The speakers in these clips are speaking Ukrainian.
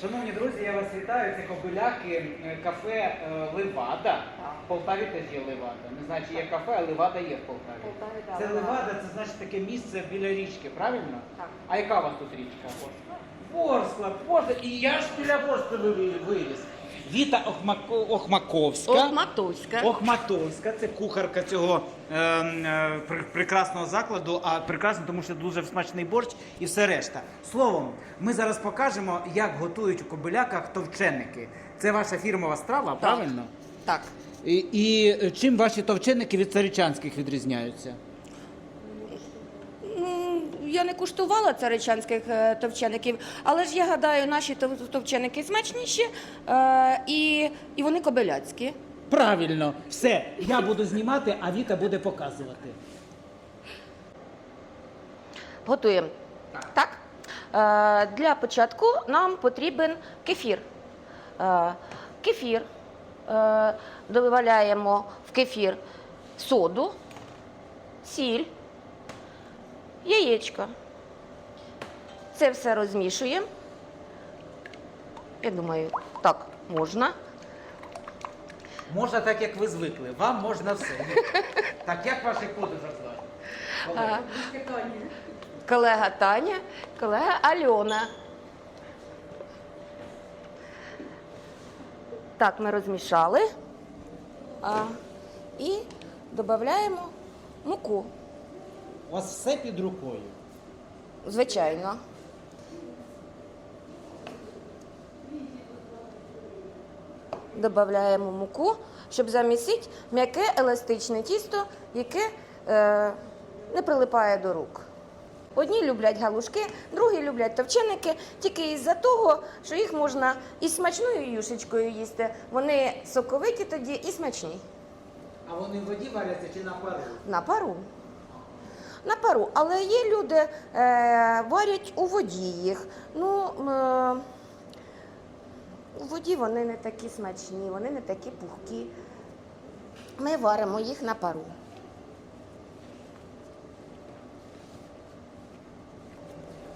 Шановні друзі, я вас вітаю. Це кобиляки е, кафе е, Левада. В Полтаві теж є Левада. Не знаю, чи є кафе, а Левада є в Полтаві. Полтаві, да, Це Левада. Це значить таке місце біля річки, правильно? Так. А яка у вас тут річка? Ворскла, Ворскла. і я ж біля Ворскли ви- виріс. Віта Охмако- Охмаковська. Охматовська. Охматовська, це кухарка цього е, е, пр- прекрасного закладу, а прекрасно, тому що дуже смачний борщ і все решта. Словом, ми зараз покажемо, як готують у кобиляках товченики. Це ваша фірмова страва, правильно? Так. І, і е, чим ваші товченики від царичанських відрізняються? Я не куштувала царичанських е, товчеників, але ж я гадаю, наші товченики смачніші е, і, і вони кобиляцькі. Правильно, все, я буду знімати, а Віта буде показувати. Готуємо. Так. Е, для початку нам потрібен кефір. Е, кефір. Е, додаємо в кефір соду, сіль, яєчко. Це все розмішуємо. Я думаю, так можна. Можна так, як ви звикли. Вам можна все. Так, як ваших подружок звати? Колега Таня, колега Альона. Так, ми розмішали. А, і додаємо муку, У вас все під рукою. звичайно. Додаємо муку, щоб замісити м'яке еластичне тісто, яке е, не прилипає до рук. Одні люблять галушки, другі люблять товченики, тільки із-за того, що їх можна і смачною юшечкою їсти. Вони соковиті тоді і смачні. А вони в воді варяться чи на пару? На пару. На пару. Але є люди, е, варять у воді їх. Ну, е, у воді вони не такі смачні, вони не такі пухкі. Ми варимо їх на пару.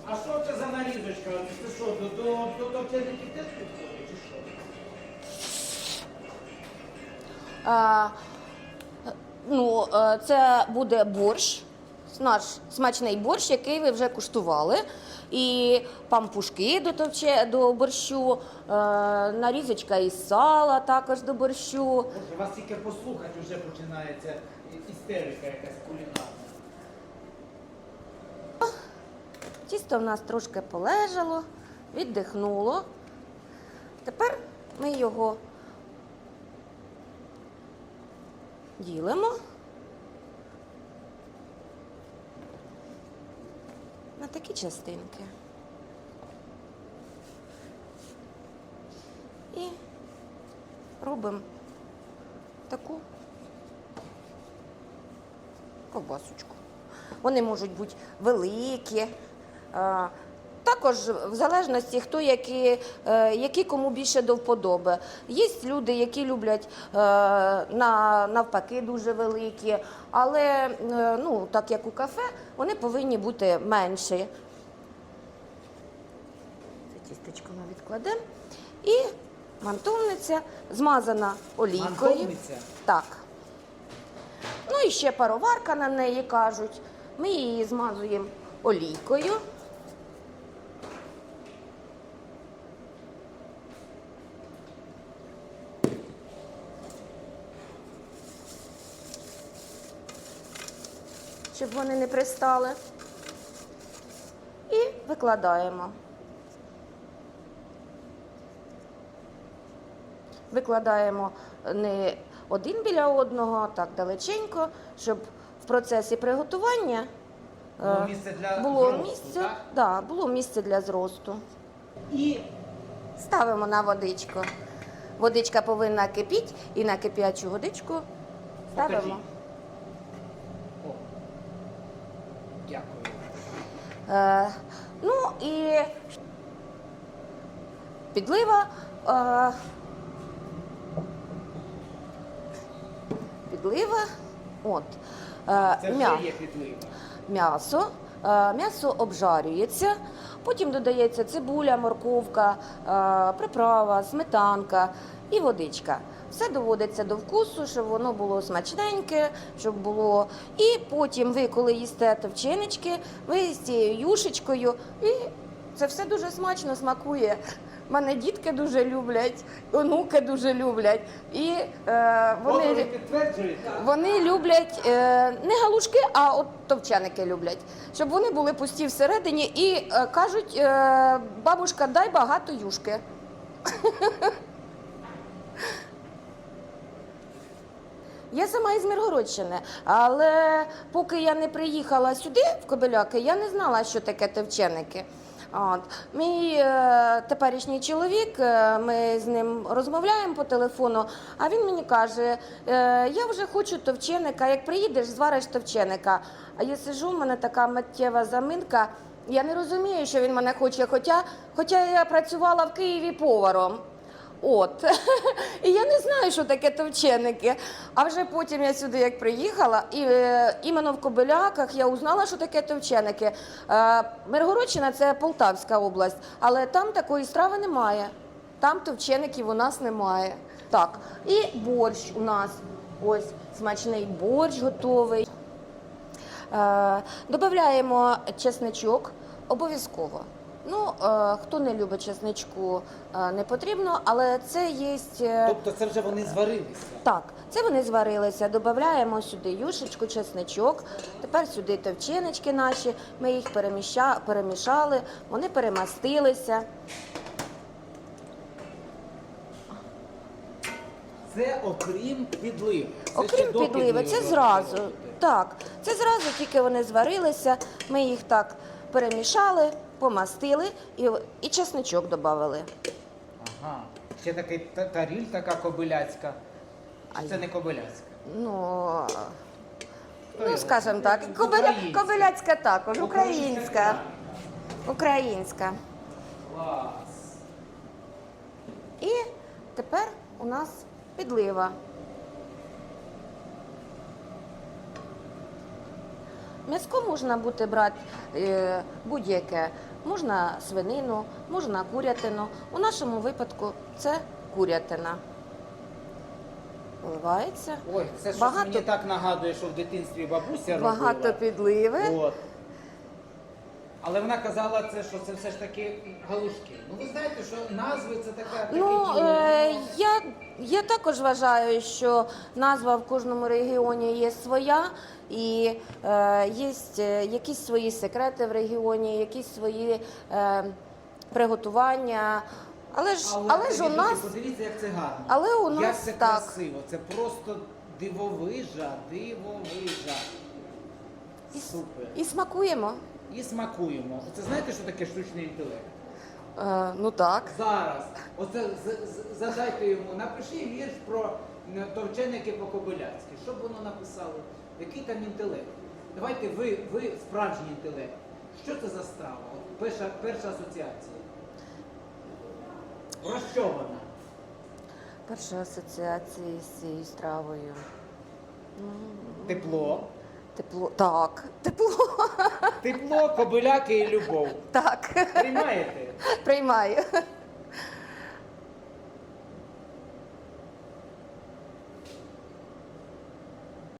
А що це за нарізочка? Це що, до, до, до теж підходить, чи що? А, ну, е, це буде борщ, наш смачний борщ, який ви вже куштували. І пампушки до, до борщу, е, нарізочка із сала також до борщу. Вас тільки послухати вже починається істерика якась кулінарна. Тісто в нас трошки полежало, віддихнуло. Тепер ми його ділимо такі частинки. І робимо таку ковбасочку. Вони можуть бути великі. Також в залежності, хто які, е, які кому більше до вподоби. Є люди, які люблять е, на, навпаки дуже великі, але е, ну, так як у кафе, вони повинні бути менші. Це тістечко ми відкладемо. І мантовниця змазана олійкою. Мантовниця? Так. Ну і ще пароварка на неї кажуть. Ми її змазуємо олійкою. Щоб вони не пристали. І викладаємо. Викладаємо не один біля одного, а так далеченько, щоб в процесі приготування Було е, місце для було зросту, місце, так? да, було місце для зросту. І Ставимо на водичку. Водичка повинна кипіти і на кип'ячу водичку ставимо. Покажіть. Е, ну і підлива. Е, підлива. От. Е, Це м'я- вже є підлива. м'ясо М'ясо обжарюється, потім додається цибуля, морковка, е, приправа, сметанка і водичка. Все доводиться до вкусу, щоб воно було смачненьке, щоб було. І потім ви, коли їсте товчинички, ви з цією юшечкою, і це все дуже смачно смакує. Мене дітки дуже люблять, онуки дуже люблять. І е, вони. Вони люблять е, не галушки, а от товченики люблять, щоб вони були пусті всередині і е, кажуть, е, бабушка, дай багато юшки. Я сама із Миргородщини, але поки я не приїхала сюди, в Кобиляки, я не знала, що таке товченики. От. Мій е, теперішній чоловік, е, ми з ним розмовляємо по телефону, а він мені каже: е, я вже хочу товченика, як приїдеш, звариш товченика. А я сижу, в мене така миттєва заминка. Я не розумію, що він мене хоче, хоча, хоча я працювала в Києві поваром. От. І я не знаю, що таке товченики. А вже потім я сюди як приїхала, і е, іменно в Кобиляках я узнала, що таке товченики. Е, Миргородщина це Полтавська область, але там такої страви немає. Там товчеників у нас немає. Так, і борщ у нас. Ось смачний борщ готовий. Е, Додаємо чесничок обов'язково. Ну, е, хто не любить чесничку, е, не потрібно, але це є. е, Тобто це вже вони зварилися. Так, це вони зварилися. Додаємо сюди юшечку, чесничок. Тепер сюди товчиночки наші. Ми їх переміща, перемішали, вони перемастилися. Це окрім підливи. Це ще Окрім до підливи, це зразу. Так, це зразу тільки вони зварилися. Ми їх так перемішали, помастили і, і чесничок додали. Ага. Ще такий таріль така кобиляцька. Чи це не кобиляцька? Ну, Хто ну його? скажімо так, кобиля, Українська. кобиляцька також, українська. Українська. Українська. Клас. І тепер у нас підлива. М'яско можна буде брати е, будь-яке. Можна свинину, можна курятину. У нашому випадку це курятина. Вливається. Ой, це щось Багато- мені так нагадує, що в дитинстві бабуся робила. Багато підливи. От. Але вона казала, це, що це все ж таки галушки. Ну ви знаєте, що назви це така. Ну, е, я, я також вважаю, що назва в кожному регіоні є своя, і е, є е, якісь свої секрети в регіоні, якісь свої е, приготування. Але ж, але, ж у нас. Подивіться, як це гарно. Але у як нас це так. красиво. Це просто дивовижа, дивовижа. І, Супер. і смакуємо. І смакуємо. Це знаєте, що таке штучний інтелект? Е, ну так. Зараз. Оце з- з- задайте йому, напиши вірш про товченики по-кобиляцьки. Що б воно написало? Який там інтелект? Давайте ви, ви справжній інтелект. Що це за страва? От перша, перша асоціація. Про що вона? Перша асоціація з цією стравою. Ну, Тепло. Тепло. Так, тепло. Тепло, кобиляки і любов. Так. Приймаєте? Приймаю.